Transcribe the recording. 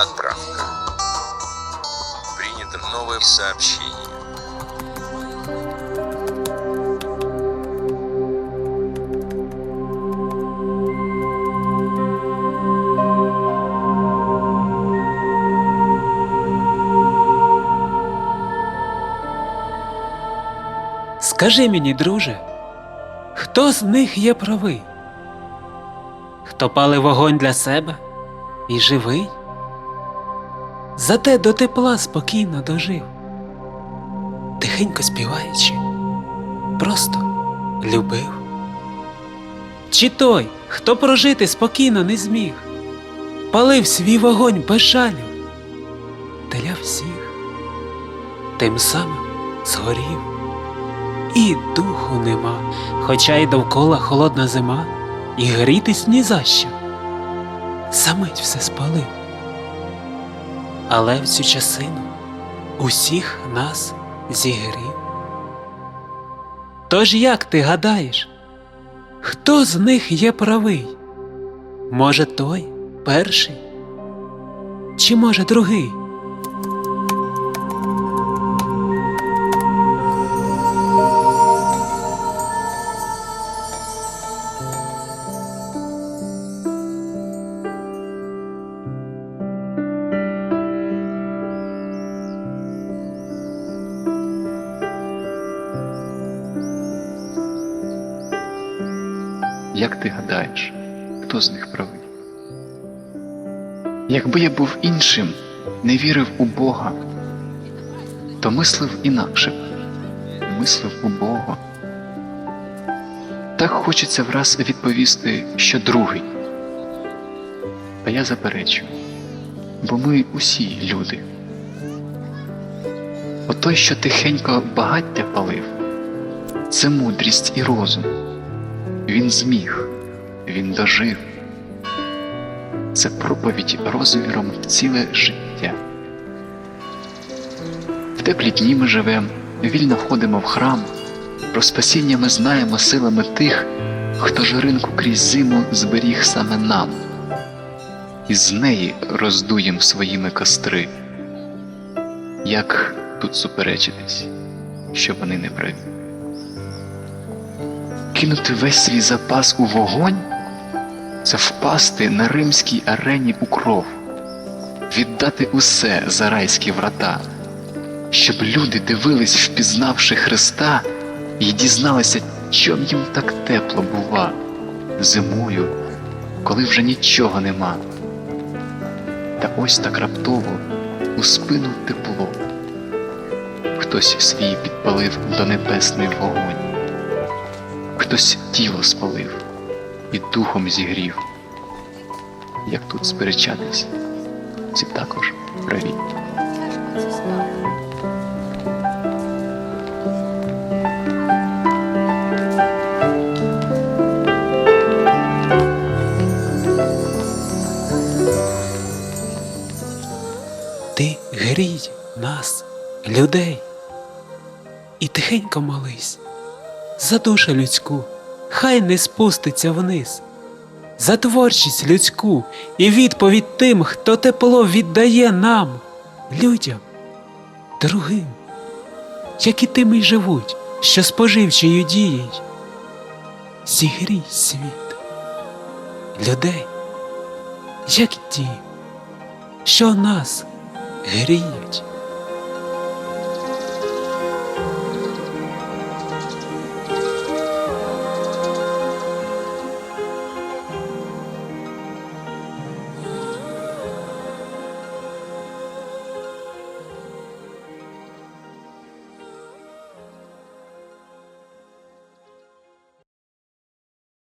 Отправка. Принято новое сообщение. Скажи мені, друже, хто з них є правий? Хто палив вогонь для себе і живий? Зате до тепла спокійно дожив, тихенько співаючи, просто любив. Чи той, хто прожити спокійно не зміг, палив свій вогонь без жалю, для всіх, тим самим згорів і духу нема, хоча й довкола холодна зима, і грітись ні за що. Самить все спалив. Але в цю часину усіх нас зігрів. Тож як ти гадаєш, хто з них є правий? Може, той перший? Чи може другий? Як ти гадаєш, хто з них правий? Якби я був іншим, не вірив у Бога, то мислив інакше, мислив у Бога. Так хочеться враз відповісти, що другий. А я заперечую, бо ми усі люди. Отой, що тихенько багаття палив, це мудрість і розум. Він зміг, він дожив. Це проповідь розміром в ціле життя. В теплі дні ми живем, вільно входимо в храм, про спасіння ми знаємо силами тих, хто жиринку крізь зиму зберіг саме нам, і з неї роздуєм своїми костри. Як тут суперечитись, що вони не праві? Кинути весь свій запас у вогонь це впасти на римській арені у кров, віддати усе за райські врата, щоб люди дивились, впізнавши Христа, і дізналися, чом їм так тепло бува зимою, коли вже нічого нема. Та ось так раптово у спину тепло. Хтось свій підпалив до небесний вогонь хтось тіло спалив і духом зігрів. Як тут сперечатись, ці також праві. Ти грій нас, людей, і тихенько молись за душу людську, хай не спуститься вниз, за творчість людську і відповідь тим, хто тепло віддає нам, людям, другим, як і тим і живуть, що споживчою дією. Зігрій світ, людей, як ті, що нас гріють.